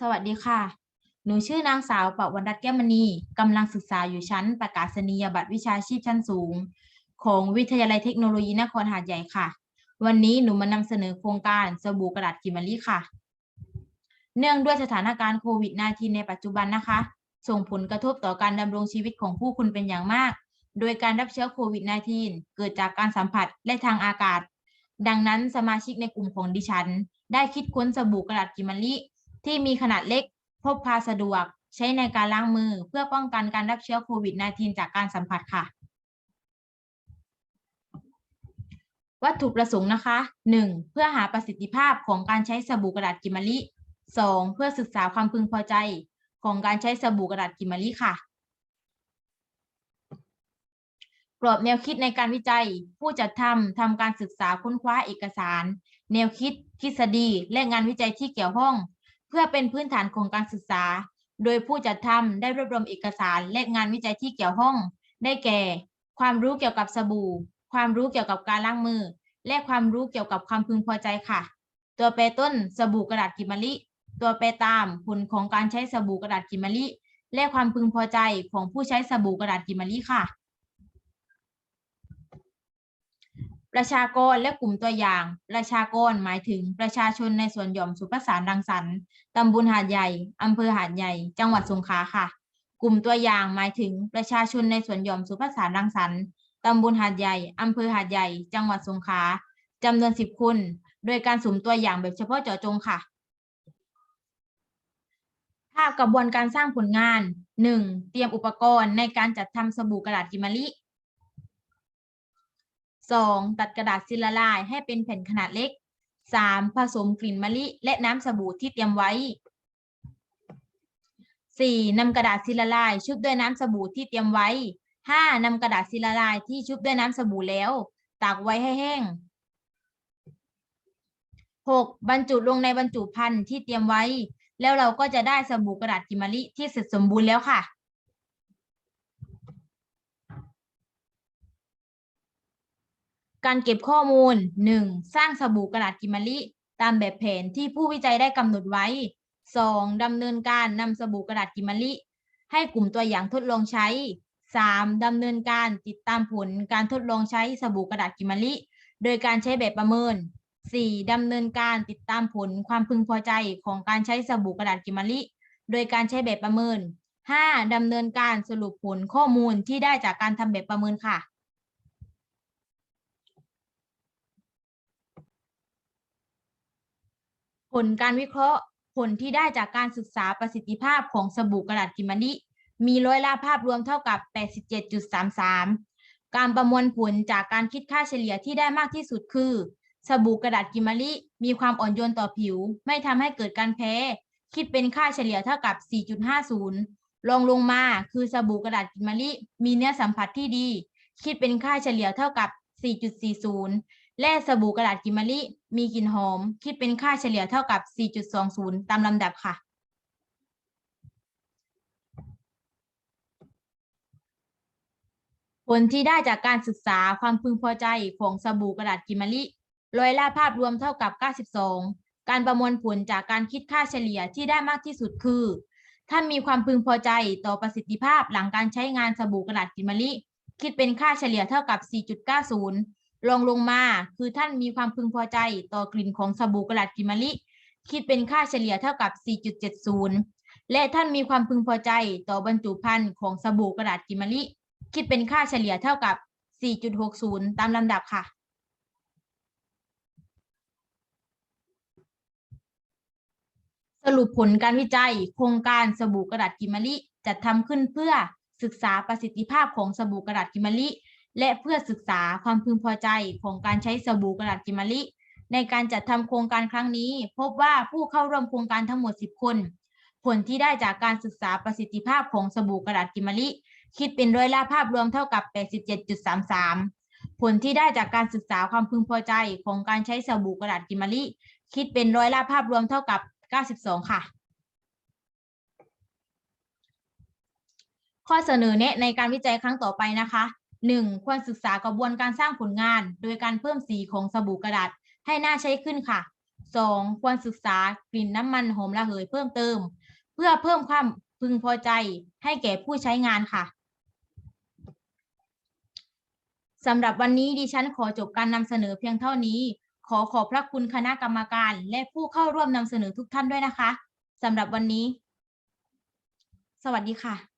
สวัสดีค่ะ หนูชื่อนางสาวปวรรณรัตน์แก้วมณีกำลังศึกษาอยู่ชั้น ประกาศนียบัตรวิชาชีพชั้นสูง ของวิทยาลัยเทคโนโลยีนครหาดใหญ่ค่ะ วันนี้หนูมานำเสนอโครงการสบู่กระดาษกิมะลิค่ะ เนื่องด้วยสถานการณ์โควิด -19 ในปัจจุบันนะคะ ส่งผลกระทบต่อการดำรงชีวิตของผู้คนเป็นอย่างมาก โดยการรับเชื้อโควิด -19 เกิดจากการสัมผัสและทางอากาศ ดังนั้นสมาชิกในกลุ่มของดิฉัน ได้คิดค้นสบู่กระดาษกิมะลิ ที่มีขนาดเล็กพกพาสะดวก ใช้ในการล้างมือเพื่อป้องกันการรับเชื้อโควิด -19 จากการสัมผัสค่ะ วัตถุประสงค์นะคะ 1. เพื่อหาประสิทธิภาพของการใช้สบู่กระดาษกิมะลิ 2. เพื่อศึกษาความพึงพอใจของการใช้สบู่กระดาษกิมะลิค่ะกรอบแนวคิดในการวิจัย ผู้จัดทำทำการศึกษาค้นคว้าเอกสาร แนวคิด ทฤษฎี และงานวิจัยที่เกี่ยวข้อง พื่อเป็นพื้นฐานของการศึกษา โดยผู้จัดทำได้รวบรวมเอกสารและงานวิจัยที่เกี่ยวข้อง ได้แก่ ความรู้เกี่ยวกับสบู่ ความรู้เกี่ยวกับการล้างมือ และความรู้เกี่ยวกับความพึงพอใจค่ะ ตัวแปรต้นสบู่กระดาษกิมมะลิ ตัวแปรตามผลของการใช้สบู่กระดาษกิมมะลิ และความพึงพอใจของผู้ใช้สบู่กระดาษกิมะลิค่ะ ประชากรและกลุ่มตัวอย่าง ประชากรหมายถึงประชาชนในส่วนหย่อมสุภาษานรังสรรค์ตำบลหาดใหญ่อำเภอหาดใหญ่ จังหวัดสงขลาค่ะ กลุ่มตัวอย่างหมายถึงประชาชนในส่วนหย่อมสุภาษานรังสรรค์ตำบลหาดใหญ่อำเภอหาดใหญ่ จังหวัดสงขลาจำนวนสิบคน โดยการสุ่มตัวอย่างแบบเฉพาะเจาะจงค่ะ ภาพกระบวนการสร้างผลงาน 1. เตรียมอุปกรณ์ในการจัดทำสบู่กระดาษกิมะลิ 2. ตัดกระดาษซิลละลายให้เป็นแผ่นขนาดเล็ก 3. ผสมกลิ่นมะลิและน้ำสบู่ที่เตรียมไว้ 4. นำกระดาษซิลละลายชุบด้วยน้ำสบู่ที่เตรียมไว้ 5. นำกระดาษซิลละลายที่ชุบด้วยน้ำสบู่แล้ว ตากไว้ให้แห้ง 6. บรรจุลงในบรรจุภัณฑ์ที่เตรียมไว้ แล้วเราก็จะได้สบู่กระดาษกิมะลิที่เสร็จสมบูรณ์แล้วค่ะ การเก็บข้อมูล 1. สร้างสบู่กระดาษกิมะลิ ตามแบบแผนที่ผู้วิจัยได้กำหนดไว้ 2. ดำเนินการนำสบู่กระดาษกิมะลิ ให้กลุ่มตัวอย่างทดลองใช้ 3. ดำเนินการติดตามผลการทดลองใช้สบู่กระดาษกิมะลิ โดยการใช้แบบประเมิน 4. ดำเนินการติดตามผลความพึงพอใจของการใช้สบู่กระดาษกิมะลิ โดยการใช้แบบประเมิน 5. ดำเนินการสรุปผลข้อมูลที่ได้จากการทำแบบประเมินค่ะ ผลการวิเคราะห์ผลที่ได้จากการศึกษาประสิทธิภาพของสบู่กระดาษกิมมะลิมีร้อยละภาพรวมเท่ากับ 87.33 การประมวลผลจากการคิดค่าเฉลี่ยที่ได้มากที่สุดคือ สบู่กระดาษกิมมะลิมีความอ่อนโยนต่อผิว ไม่ทำให้เกิดการแพ้ คิดเป็นค่าเฉลี่ยเท่ากับ 4.50 รองลงมาคือสบู่กระดาษกิมะลิมีเนื้อสัมผัสที่ดี คิดเป็นค่าเฉลี่ยเท่ากับ 4.40 และสบู่กระดาษกิมมะลิมีกลิ่นหอม คิดเป็นค่าเฉลี่ยเท่ากับ 4.20 ตามลำดับค่ะ ผลที่ได้จากการศึกษาความพึงพอใจของสบู่กระดาษกิมมะลิร้อยละภาพรวมเท่ากับ 92 การประมวลผลจากการคิดค่าเฉลี่ยที่ได้มากที่สุดคือท่ามีความพึงพอใจต่อประสิทธิภาพหลังการใช้งานสบู่กระดาษกิมะลิ คิดเป็นค่าเฉลี่ยเท่ากับ 4.90 รองลงมาคือท่านมีความพึงพอใจต่อกลิ่นของสบู่กระดาษกิมะลิ คิดเป็นค่าเฉลี่ยเท่ากับ 4.70 และท่านมีความพึงพอใจต่อบรรจุภัณฑ์ของสบู่กระดาษกิมะลิ คิดเป็นค่าเฉลี่ยเท่ากับ 4.60 ตามลำดับค่ะ สรุปผลการวิจัย โครงการสบู่กระดาษกิมะลิจัดทำขึ้นเพื่อศึกษาประสิทธิภาพของสบู่กระดาษกิมะลิ และเพื่อศึกษาความพึงพอใจของการใช้สบู่กระดาษกิมะลิ ในการจัดทำโครงการครั้งนี้ พบว่าผู้เข้าร่วมโครงการทั้งหมด 10 คน ผลที่ได้จากการศึกษาประสิทธิภาพของสบู่กระดาษกิมะลิ คิดเป็นร้อยละภาพรวมเท่ากับ 87.33 ผลที่ได้จากการศึกษาความพึงพอใจของการใช้สบู่กระดาษกิมะลิ คิดเป็นร้อยละภาพรวมเท่ากับ 92 ค่ะข้อเสนอแนะในการวิจัยครั้งต่อไปนะคะ 1. ควรศึกษากระบวนการสร้างผลงาน โดยการเพิ่มสีของสบู่กระดาษให้น่าใช้ขึ้นค่ะ 2. ควรศึกษากลิ่นน้ำมันหอมระเหยเพิ่มเติม เพื่อเพิ่มความพึงพอใจให้แก่ผู้ใช้งานค่ะสำหรับวันนี้ดิฉันขอจบการนำเสนอเพียงเท่านี้ ขอขอบพระคุณคณะกรรมการ และผู้เข้าร่วมนำเสนอทุกท่านด้วยนะคะสำหรับวันนี้ สวัสดีค่ะ